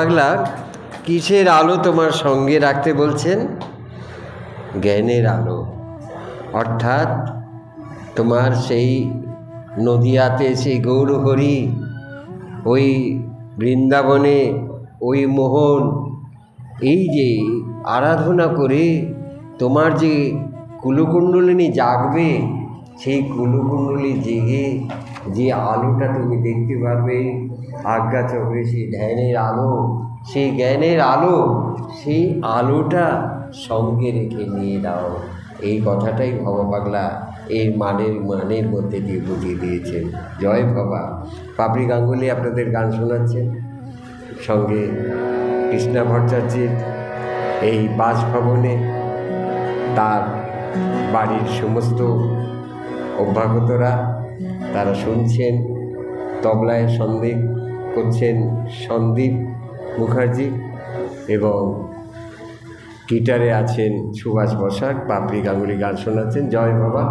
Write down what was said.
পাগলা, কিসের আলো তোমার সঙ্গে রাখতে বলছেন? জ্ঞানের আলো। অর্থাৎ তোমার সেই নদিয়াতে সেই গৌরহরি, ওই বৃন্দাবনে ওই মোহন, এই যে আরাধনা করে তোমার যে কুলকুণ্ডলিনী জাগবে সেই কুলকুণ্ডলী জেগে যে আলোটা তুমি দেখতে পারবে, আজ্ঞা চক্রে সেই ধ্যানের আলো, সেই জ্ঞানের আলো, সেই আলোটা সঙ্গে রেখে নিয়ে দাও এই কথাটাই ভবা ভবপাগলা এই মানের মানের মধ্যে দিয়ে বুঝিয়ে দিয়েছেন। জয় বাবা পাপড়ি গাঙ্গুলি আপনাদের গান শোনাচ্ছেন। সঙ্গে কৃষ্ণা ভট্টাচার্যের এই বাসভবনে তার বাড়ির সমস্ত অভ্যাগতরা তারা শুনছেন, তবলায় সন্দীপ করছেন সন্দীপ মুখার্জি এবং গিটারে আছেন সুভাষ বসাক পাপড়ি গাঙ্গুলি গান শোনাচ্ছেন, জয় বাবা।